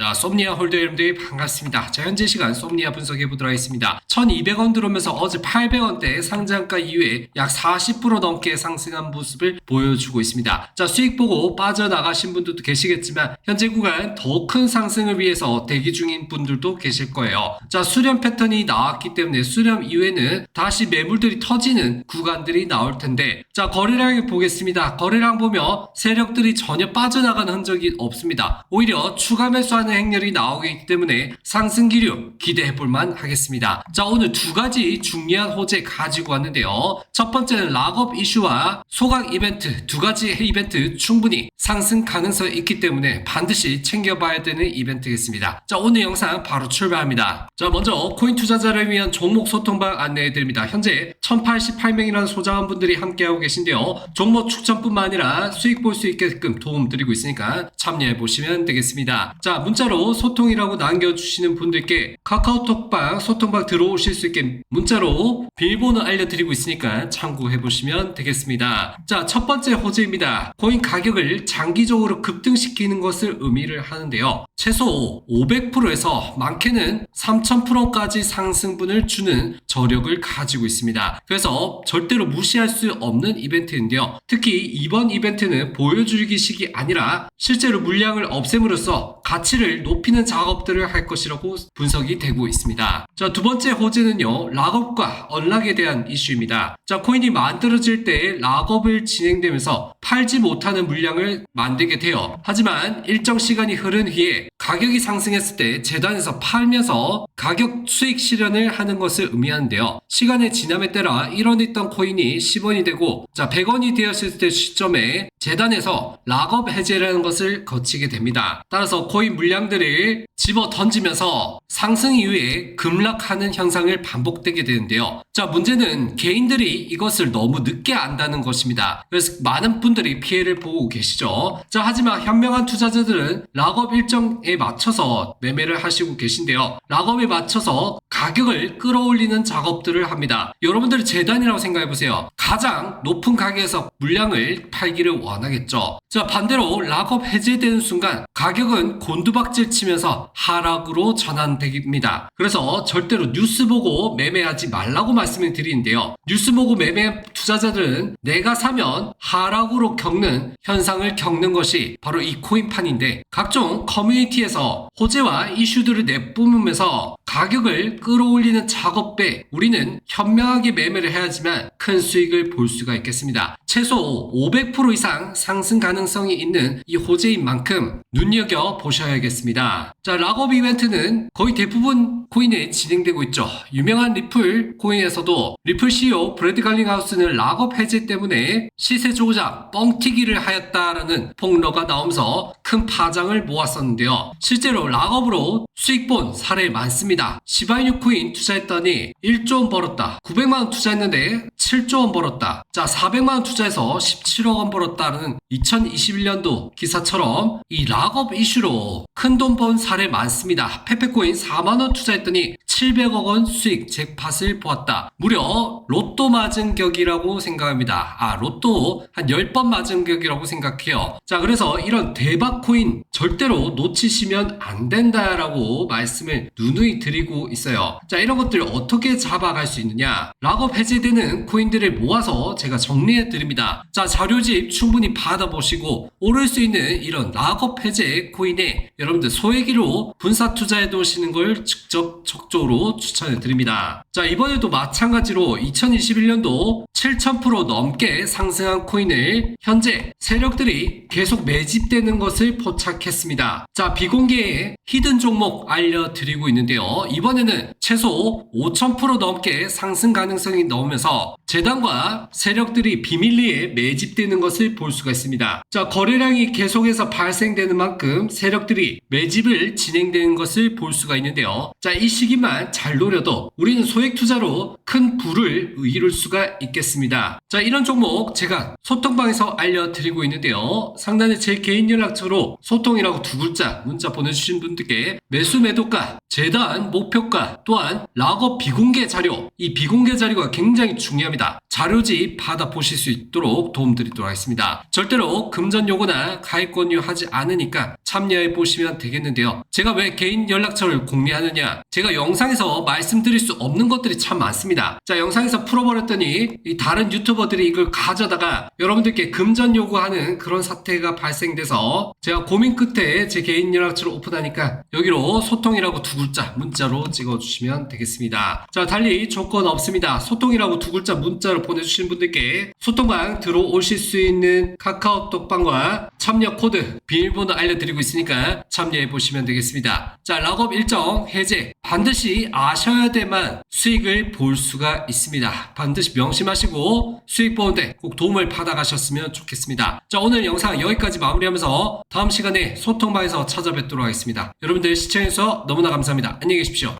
자, 솜니아 홀더 여러분들이 반갑습니다. 자, 현재 시간 솜니아 분석해 보도록 하겠습니다. 1200원 들어오면서 어제 800원대 상장가 이후에 약 40% 넘게 상승한 모습을 보여주고 있습니다. 자, 수익 보고 빠져나가신 분들도 계시겠지만 현재 구간 더 큰 상승을 위해서 대기 중인 분들도 계실 거예요. 자, 수렴 패턴이 나왔기 때문에 수렴 이후에는 다시 매물들이 터지는 구간들이 나올 텐데 자, 거래량을 보겠습니다. 거래량 보면 세력들이 전혀 빠져나가는 흔적이 없습니다. 오히려 추가 매수하는 행렬이 나오기 때문에 상승 기류 기대해 볼만 하겠습니다. 자, 오늘 두 가지 중요한 호재 가지고 왔는데요. 첫 번째는 락업 이슈와 소각 이벤트 두 가지 이벤트 충분히 상승 가능성이 있기 때문에 반드시 챙겨봐야 되는 이벤트겠습니다. 자, 오늘 영상 바로 출발합니다. 자, 먼저 코인 투자자를 위한 종목 소통방 안내해 드립니다. 현재 1088명이라는 소장한 분들이 함께하고 계신데요. 종목 추천뿐만 아니라 수익 볼 수 있게끔 도움 드리고 있으니까 참여해 보시면 되겠습니다. 자, 문자 로 소통이라고 남겨주시는 분들께 카카오톡방 소통방 들어오실 수 있게 문자로 비밀번호 알려드리고 있으니까 참고해 보시면 되겠습니다. 자, 첫 번째 호재입니다. 코인 가격을 장기적으로 급등시키는 것을 의미를 하는데요. 최소 500%에서 많게는 3000%까지 상승분을 주는 저력을 가지고 있습니다. 그래서 절대로 무시할 수 없는 이벤트인데요. 특히 이번 이벤트는 보여주기식이 아니라 실제로 물량을 없앰으로써 가치를 높이는 작업들을 할 것이라고 분석이 되고 있습니다. 자, 두 번째 호재는요, 락업과 언락에 대한 이슈입니다. 자, 코인이 만들어질 때 락업을 진행되면서 팔지 못하는 물량을 만들게 돼요. 하지만 일정 시간이 흐른 후에 가격이 상승했을 때 재단에서 팔면서 가격 수익 실현을 하는 것을 의미하는데요. 시간의 지남에 따라 1원 있던 코인이 10원이 되고 자 100원이 되었을 때 시점에 재단에서 락업 해제라는 것을 거치게 됩니다. 따라서 코인 물량 들을 집어 던지면서 상승 이후에 급락하는 현상을 반복되게 되는데요. 자, 문제는 개인들이 이것을 너무 늦게 안다는 것입니다. 그래서 많은 분들이 피해를 보고 계시죠. 자, 하지만 현명한 투자자들은 락업 일정에 맞춰서 매매를 하시고 계신데요. 락업에 맞춰서 가격을 끌어올리는 작업들을 합니다. 여러분들 재단이라고 생각해 보세요. 가장 높은 가격에서 물량을 팔기를 원하겠죠. 자, 반대로 락업 해제되는 순간 가격은 곤두박 질 치면서 하락으로 전환됩니다. 그래서 절대로 뉴스 보고 매매하지 말라고 말씀을 드리는데요. 뉴스 보고 매매 투자자들은 내가 사면 하락으로 겪는 현상을 겪는 것이 바로 이 코인판인데 각종 커뮤니티에서 호재와 이슈들을 내뿜으면서 가격을 끌어올리는 작업에 우리는 현명하게 매매를 해야지만 큰 수익을 볼 수가 있겠습니다. 최소 500% 이상 상승 가능성이 있는 이 호재인 만큼 눈여겨 보셔야겠습니다. 자, 락업 이벤트는 거의 대부분 코인에 진행되고 있죠. 유명한 리플 코인에서도 리플 CEO 브래드 갈링하우스는 락업 해제 때문에 시세 조작, 뻥튀기를 하였다라는 폭로가 나오면서 큰 파장을 모았었는데요. 실제로 락업으로 수익 본 사례 많습니다. 시바이뉴 코인 투자했더니 1조 원 벌었다. 900만 원 투자했는데 7조 원 벌었다. 자, 400만 원 투자해서 17억 원 벌었다는 2021년도 기사처럼 이 락업 이슈로 큰 돈 번 사례 많습니다. 페페코인 4만 원 투자했더니 700억 원 수익 잭팟을 보았다. 무려 로또 맞은 격이라고 생각합니다. 아, 로또 한 10번 맞은 격이라고 생각해요. 자, 그래서 이런 대박 코인 절대로 놓치시면 안 된다라고 말씀을 누누이 드리고 있어요. 자, 이런 것들 어떻게 잡아갈 수 있느냐? 락업 해제되는 코인들을 모아서 제가 정리해 드립니다. 자, 자료집 충분히 받아보시고 오를 수 있는 이런 락업 해제 코인에 여러분들 소액기로 분사 투자해 두시는 걸 직접 적극적으로 추천해 드립니다. 자, 이번에도 마찬가지로 2021년도 7000% 넘게 상승한 코인을 현재 세력들이 계속 매집되는 것을 포착했습니다. 자, 비공개의 히든 종목 알려드리고 있는데요. 이번에는 최소 5000% 넘게 상승 가능성이 나오면서 재단과 세력들이 비밀리에 매집되는 것을 볼 수가 있습니다. 자, 거래량이 계속해서 발생되는 만큼 세력들이 매집을 진행되는 것을 볼 수가 있는데요. 자, 이 시기만 잘 노려도 우리는 소액 투자로 큰 부를 이룰 수가 있겠습니다. 자, 이런 종목 제가 소통방에서 알려드리고 있는데요. 상단에 제 개인 연락처로 소통이라고 두 글자 문자 보내주신 분들께 매수 매도가, 재단 목표가, 또한 락업 비공개 자료, 이 비공개 자료가 굉장히 중요합니다. 자료집 받아 보실 수 있도록 도움드리도록 하겠습니다. 절대로 금전 요구나 가입 권유 하지 않으니까 참여해 보시면 되겠는데요. 제가 왜 개인 연락처를 공개하느냐? 제가 영상에서 말씀드릴 수 없는 것들이 참 많습니다. 자, 영상에서 풀어버렸더니 이 다른 유튜버들이 이걸 가져다가 여러분들께 금전 요구하는 그런 사태가 발생돼서 제가 고민 끝에 제 개인 연락처를 오픈하니까 여기로 소통이라고 두 글자 문자로 찍어주시면 되겠습니다. 자, 달리 조건 없습니다. 소통이라고 두 글자 문자로 보내주신 분들께 소통방 들어오실 수 있는 카카오톡방과 참여 코드, 비밀번호 알려드리고 있으니까 참여해 보시면 되겠습니다. 자, 락업 일정 해제 반드시 아셔야 돼만 수익을 볼 수가 있습니다. 반드시 명심하시고 수익 보는데 꼭 도움을 받아가셨으면 좋겠습니다. 자, 오늘 영상 여기까지 마무리하면서 다음 시간에 소통방에서 찾아뵙도록 하겠습니다. 여러분들 시청해주셔서 너무나 감사합니다. 안녕히 계십시오.